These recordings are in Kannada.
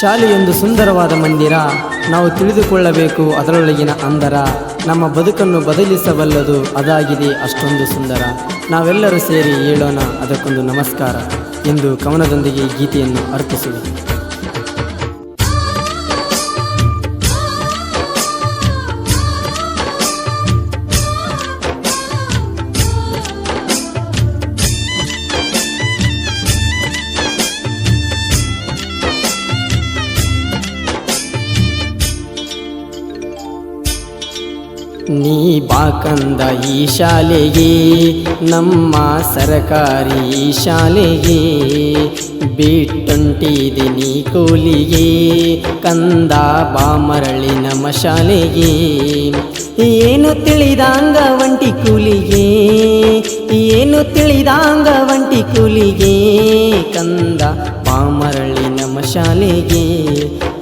ಶಾಲೆಯೊಂದು ಸುಂದರವಾದ ಮಂದಿರ. ನಾವು ತಿಳಿದುಕೊಳ್ಳಬೇಕು ಅದರೊಳಗಿನ ಅಂದರ. ನಮ್ಮ ಬದುಕನ್ನು ಬದಲಿಸಬಲ್ಲದು ಅದಾಗಿದೆ ಅಷ್ಟೊಂದು ಸುಂದರ. ನಾವೆಲ್ಲರೂ ಸೇರಿ ಹೇಳೋಣ ಅದಕ್ಕೊಂದು ನಮಸ್ಕಾರ. ಎಂದು ಕವನದೊಂದಿಗೆ ಗೀತೆಯನ್ನು ಅರ್ಪಿಸುವೆ. ನೀ ಬಾಕಂದ ಈ ಶಾಲೆಗೆ, ನಮ್ಮ ಸರಕಾರಿ ಶಾಲೆಗೆ. ಬಿಟ್ಟೊಂಟಿದಿನಿ ಕೂಲಿಗೆ, ಕಂದ ಬಾ ಮರಳಿ ನಮ್ಮ ಶಾಲೆಗೆ. ಏನು ತಿಳಿದಾಂಗ ಒಂಟಿ ಕೂಲಿಗೆ, ಏನು ತಿಳಿದಾಂಗ ಒಂಟಿ ಕೂಲಿಗೆ. ಕಂದ ಬಾ ಮರಳಿ ನಮ್ಮ ಶಾಲೆಗೆ,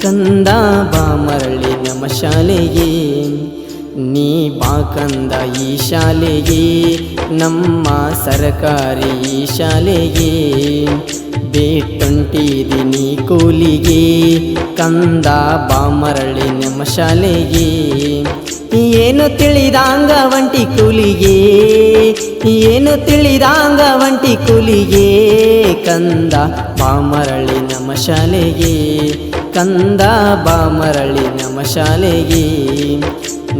ಕಂದ ಬಾ ಮರಳಿ ನಮ್ಮ ಶಾಲೆಗೆ. ನೀ ಬಾಕಂದ ಈ ಶಾಲೆಗೆ, ನಮ್ಮ ಸರಕಾರಿ ಈ ಶಾಲೆಗೆ. ಬೇಟೊಂಟಿದಿನಿ ಕೂಲಿಗೆ, ಕಂದ ಬಾ ಮರಳಿ ನಮ್ಮ ಶಾಲೆಗೆ. ಏನು ತಿಳಿದಾಂಗ ವಂಟಿ ಕೂಲಿಗೆ, ಏನು ತಿಳಿದಾಂಗ ವಂಟಿ ಕೂಲಿಗೆ. ಕಂದ ಬಾಮರಳಿ ನಮ್ಮ ಶಾಲೆಗೆ, ಕಂದ ಬಾ ಮರಳಿ ನಮ್ಮ ಶಾಲೆಗೆ.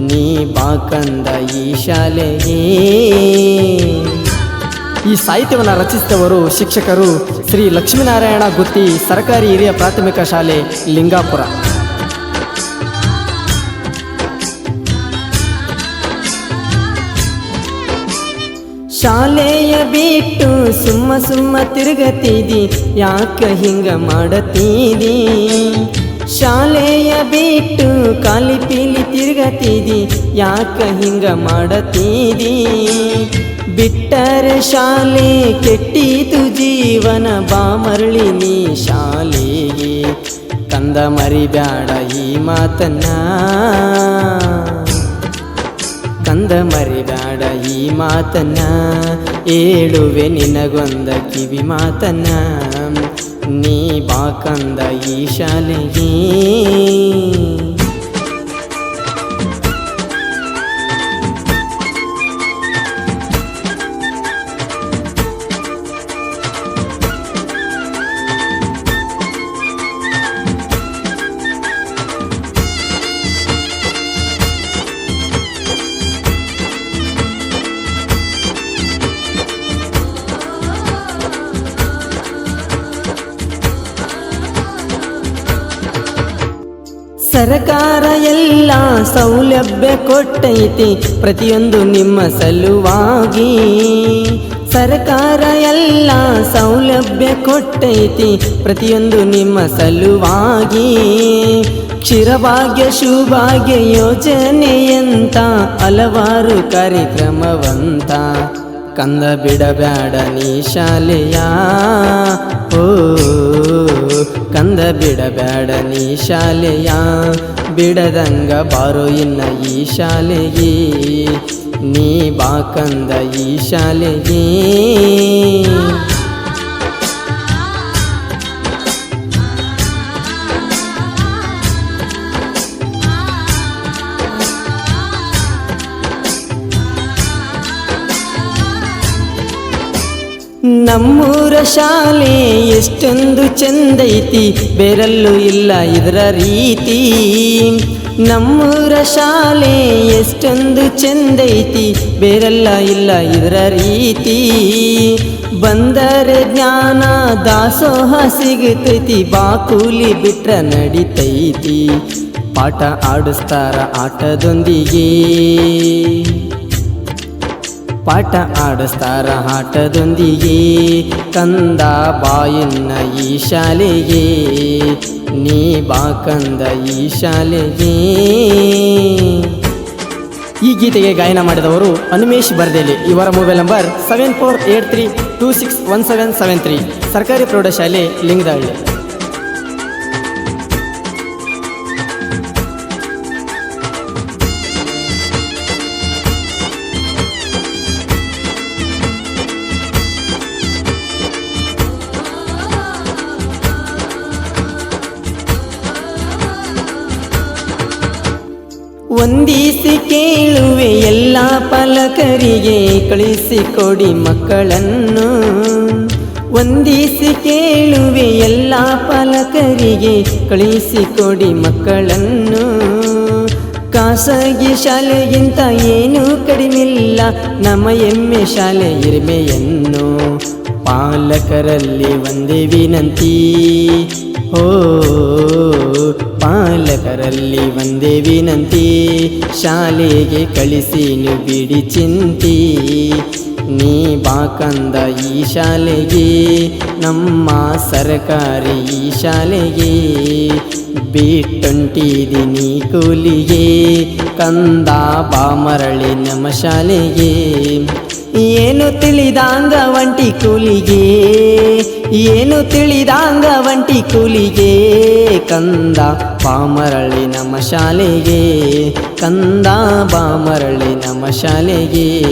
ನೀ ಬಾಕಂದ ಈ ಶಾಲೆಗೆ. ಈ ಸಾಹಿತ್ಯವನ್ನು ರಚಿಸಿದವರು ಶಿಕ್ಷಕರು ಶ್ರೀ ಲಕ್ಷ್ಮೀನಾರಾಯಣ ಗುತ್ತಿ, ಸರ್ಕಾರಿ ಹಿರಿಯ ಪ್ರಾಥಮಿಕ ಶಾಲೆ, ಲಿಂಗಾಪುರ. ಶಾಲೆಯ ಬಿಟ್ಟು ಸುಮ್ಮ ಸುಮ್ಮ ತಿರುಗತಿದಿ, ಯಾಕ ಹಿಂಗ ಮಾಡತೀದಿ? ಶಾಲೆಯ ಬಿಟ್ಟು ಕಾಲಿ ಪೀಲಿ ತಿರುಗತಿದಿ, ಯಾಕ ಹಿಂಗ ಮಾಡತೀದಿ? ಬಿಟ್ಟರೆ ಶಾಲೆ ಕೆಟ್ಟಿತು ಜೀವನ, ಬಾ ಮರಳಿ ನೀ ಶಾಲೆಗೆ. ಕಂದ ಮರಿಬ್ಯಾಡ ಈ ಮಾತನ್ನ. ಕಂದ ಮರಿಬ್ಯಾಡ ಈ ಮಾತನ್ನ. ಏಳುವೆ ನಿನಗೊಂದ ಕಿವಿ ಮಾತನ್ನ. ನೀ ಬಾಕಂದ ಈ ಸರ್ಕಾರ ಎಲ್ಲ ಸೌಲಭ್ಯ ಕೊಟ್ಟೈತಿ ಪ್ರತಿಯೊಂದು ನಿಮ್ಮ ಸಲುವಾಗಿ. ಸರಕಾರ ಎಲ್ಲ ಸೌಲಭ್ಯ ಕೊಟ್ಟೈತಿ ಪ್ರತಿಯೊಂದು ನಿಮ್ಮ ಸಲುವಾಗಿ. ಕ್ಷೀರಭಾಗ್ಯ ಶುಭಾಗ್ಯ ಯೋಜನೆಯಂತ ಹಲವಾರು ಕಾರ್ಯಕ್ರಮವಂತ. ಕಂದ ಬಿಡಬೇಡ ನೀ ಶಾಲೆಯ, ಓ. ಕಂದ ಬಿಡಬೇಡ ನೀ ಶಾಲೆಯ ಬಿಡದಂಗ ಬಾರೋ ಇನ್ನ ಈ ಶಾಲೆಗೆ. ನೀ ಬಾ ಕಂದ ಈ ಶಾಲೆಗೆ. ನಮ್ಮೂರ ಶಾಲೆ ಎಷ್ಟೊಂದು ಚೆಂದೈತಿ, ಬೇರಲ್ಲೂ ಇಲ್ಲ ಇದರ ರೀತಿ. ನಮ್ಮೂರ ಶಾಲೆ ಎಷ್ಟೊಂದು ಚೆಂದೈತಿ, ಬೇರೆಲ್ಲ ಇಲ್ಲ ಇದರ ರೀತಿ. ಬಂದರೆ ಜ್ಞಾನ ದಾಸೋಹ ಸಿಗುತ್ತೈತಿ ಬಾಕೂಲಿ ಬಿಟ್ರ ನಡಿತೈತಿ. ಪಾಠ ಆಡಿಸ್ತಾರ ಆಟದೊಂದಿಗೆ. ಪಾಠ ಆಡಿಸ್ತಾರ ಆಟದೊಂದಿಗೆ. ಕಂದ ಬಾಯಿನ ಈ ಶಾಲೆಗೆ. ನೀ ಬಾಕಂದ ಈ ಶಾಲೆಗೆ. ಈ ಗೀತೆಗೆ ಗಾಯನ ಮಾಡಿದವರು ಅನಿಮೇಶ್ ಬರ್ದೇಲಿ. ಇವರ mobile number seven four eight three two six one seven seven three ಸರ್ಕಾರಿ ಪ್ರೌಢಶಾಲೆ ಲಿಂಗದಹಳ್ಳಿ. ವಂದಿಸಿ ಕೇಳುವೆ ಎಲ್ಲ ಪಾಲಕರಿಗೆ ಕಳಿಸಿಕೊಡಿ ಮಕ್ಕಳನ್ನು. ಒಂದಿಸಿ ಕೇಳುವೆ ಎಲ್ಲ ಪಾಲಕರಿಗೆ ಕಳಿಸಿಕೊಡಿ ಮಕ್ಕಳನ್ನು. ಖಾಸಗಿ ಶಾಲೆಗಿಂತ ಏನೂ ಕಡಿಮಿಲ್ಲ ನಮ್ಮ ಎಮ್ಮೆ ಶಾಲೆ ಇರ್ಮೆಯನ್ನು ಪಾಲಕರಲ್ಲಿ ಒಂದೇ ವಿನಂತಿ. ಓ, ಪಾಲಕರಲ್ಲಿ ಒಂದೇ ವಿನಂತಿ. ಶಾಲೆಗೆ ಕಳಿಸಿ ಬಿಡಿ ಚಿಂತಿ. ನೀ ಬಾಕಂದ ಈ ಶಾಲೆಗೆ, ನಮ್ಮ ಸರಕಾರಿ ಈ ಶಾಲೆಗೆ. ಬಿಟ್ಟೊಂಟಿದಿನಿ ಕೂಲಿಗೆ, ಕಂದ ಬಾ ಮರಳಿ ನಮ್ಮ ಶಾಲೆಗೆ. ಏನು ತಿಳಿದಾಂಗ ಒಂಟಿ ಕೂಲಿಗೆ? ಏನು ತಿಳಿದಾಂಗ ಒಂಟಿ ಕೂಲಿಗೆ? ಕಂದ ಬಾಮರಳಿ ನಮ್ಮ ಶಾಲೆಗೆ, ಕಂದ ಬಾಮರಳಿ ನಮ್ಮ ಶಾಲೆಗೆ.